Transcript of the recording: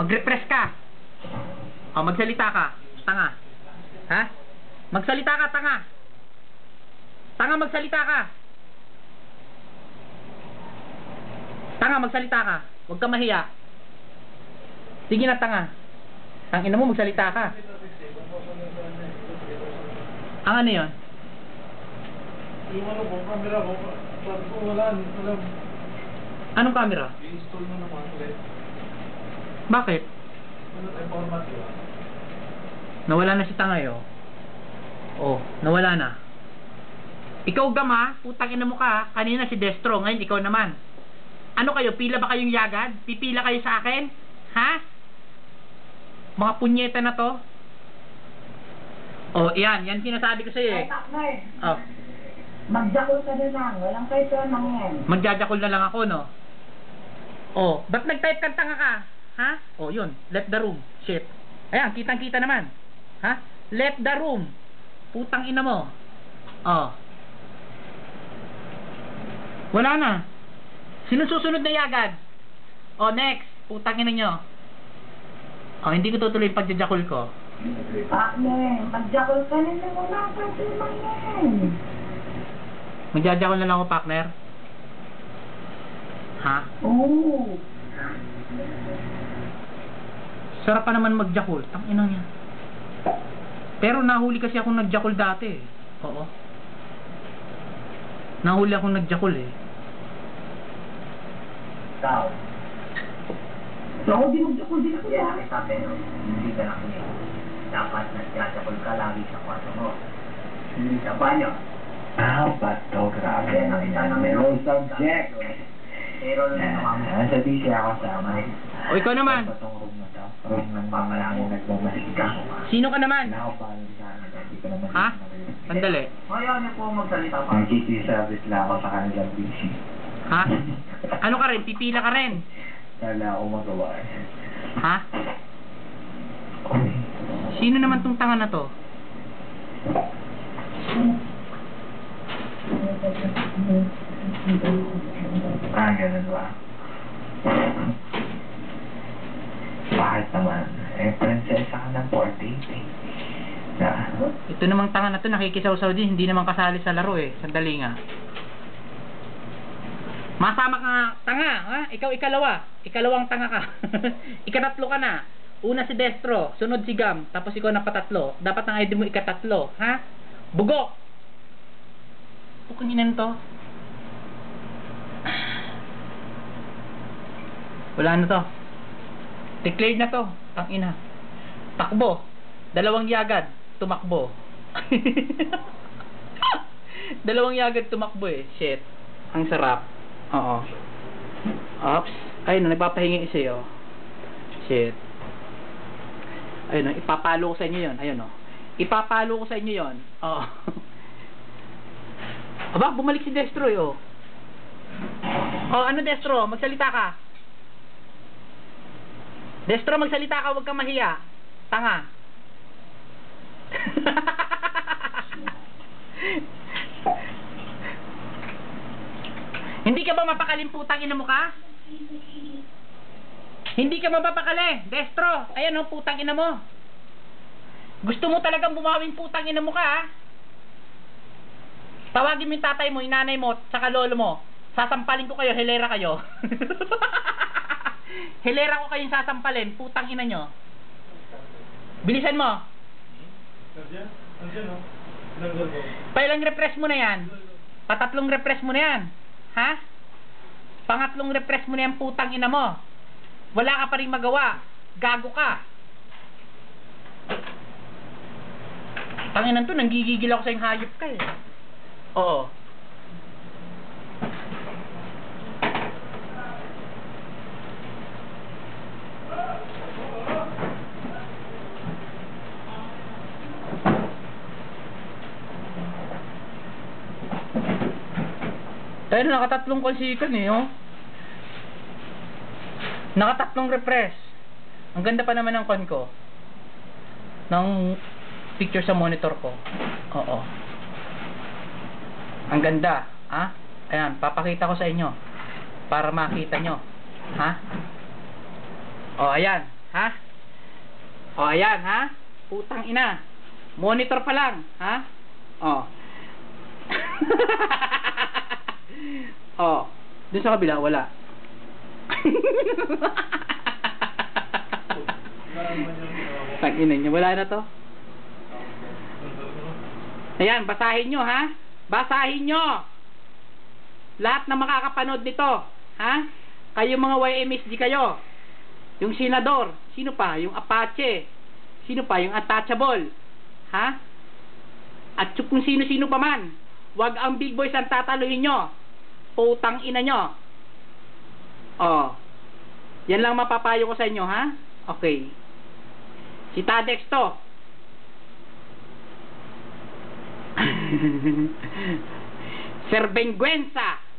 Mag-repress ka. O, magsalita ka. Tanga. Ha? Magsalita ka, tanga. Tanga, magsalita ka. Tanga, magsalita ka. Huwag ka mahiya. Sige na, tanga. Ang ina mo, magsalita ka. Ang ano yun? Yung ano po, camera ko, sabi ko wala, wala. Anong camera? I-install mo naman ulit. Bakit? Nawala na si Tangay, oh. Oh, nawala na. Ikaw gama, putang ina mo ka. Kanina si Destro, ngayon ikaw naman. Ano kayo, pila ba kayong yagad? Pipila kayo sa akin? Ha? Mga punyeta na to? Oh, yan, yan sinasabi ko sa'yo eh. Ay, partner. Oh, Magjakol ka na lang. Walang kayo lang yan. magjajakol na lang ako, no? Oh, ba't nag-type kang tanga ka? Ha? Oh, yun, left the room. Shit. Ayan, kitang-kita naman. Ha? Left the room. Putang ina mo. Oh. Wala na. Sino susunod na yagad? Oh, next. Putang ina nyo. Oh, hindi ko tutuloy yung pagjajakol ko. Partner, magjakol ka na lang. Wala kayo lang yan. Magjajakol na lang ako, partner. Ha? Oo. Sarap pa naman magjakol. Tang ina niya. Pero nahuli kasi ako nagjakol dati. eh. Oo. Nahuli ako nagjakol eh. So, ako din magjakol din ako yan. Sabi, hindi ka nakinig. Dapat nagjajakol ka lagi sa kwarto mo. Hindi sa banyo. Ah, bato, grabe. Nakita na Meron subject. Pero lang naman. Ah, sa DC ako sama. O ikaw naman. Sino ka naman? Ha? Sandali. Ayaw niyo po magsalita pa. Nagkiki-service lang ako sa kanilang DC. Ha? Ano ka rin? Pipila ka rin? Wala ako magawa. Ha? Sino naman tong tanga na to? Ah, ganun ba? Bakit naman? Eh, prinsesa ka ng 48 eh. Na, Ito namang tanga na to nakikisaw-saw din. Hindi naman kasali sa laro eh. Sandali nga. Masama ka nga, tanga, ha? Ikaw ikalawa. Ikalawang tanga ka. Ikatatlo ka na. Una si Destro, sunod si Gam, tapos ikaw na patatlo. Dapat ang ID mo ikatatlo, ha? Bugok! Pukangin to. Wala na to. Declared na to. Tang ina. Takbo. Dalawang yagad. Tumakbo. Dalawang yagad tumakbo eh. Shit. Ang sarap. Oo. Ops. Ayun, eh, oh. Shit. Ayun, ipapalo ko sa inyo yon. Ayun, oh. Ipapalo ko sa inyo yon. Oo. Aba, bumalik si Destro eh, oh. Oh, ano Destro? Magsalita ka. Destro, magsalita ka, huwag kang mahiya. Tanga. Hindi ka ba mapakalimputang ina mo ka? Hindi ka mapapakali. Destro, ayan o, putang ina mo. Gusto mo talagang bumawing putang ina mo ka, ha? Tawagin mo yung tatay mo, yung mo, saka lolo mo. Sasampalin ko kayo, hilera kayo. hilera ko kayong sasampalin, putang ina nyo. Bilisan mo. Pailang refresh mo na yan. Patatlong refresh mo na yan. Ha? Pangatlong refresh mo na yan, putang ina mo. Wala ka pa rin magawa. Gago ka. Tanginan to, nanggigigil ako sa yung hayop ka eh. Oo. Tayo na nakatatlong konsikan eh, oh. Nakatatlong refresh. Ang ganda pa naman ng kon ko. Ng picture sa monitor ko. Oo. Ang ganda, ha? Ayan, papakita ko sa inyo para makita nyo. Ha? O, ayan. Ha? O, ayan, ha? Putang ina. Monitor pa lang, ha? O. o. Dun sa kabila, wala. Tang ina niya, wala na to. Ayan, basahin nyo, ha? Basahin nyo! Lahat na makakapanood nito, ha? Kayo mga YMSG kayo. Yung senador, sino pa? Yung Apache. Sino pa? Yung untouchable. Ha? At kung sino-sino pa man. Huwag ang big boys ang tataluhin nyo. Putang ina nyo. Oh. Yan lang mapapayo ko sa inyo, ha? Okay. Si Tadex to. Sir Benguenza.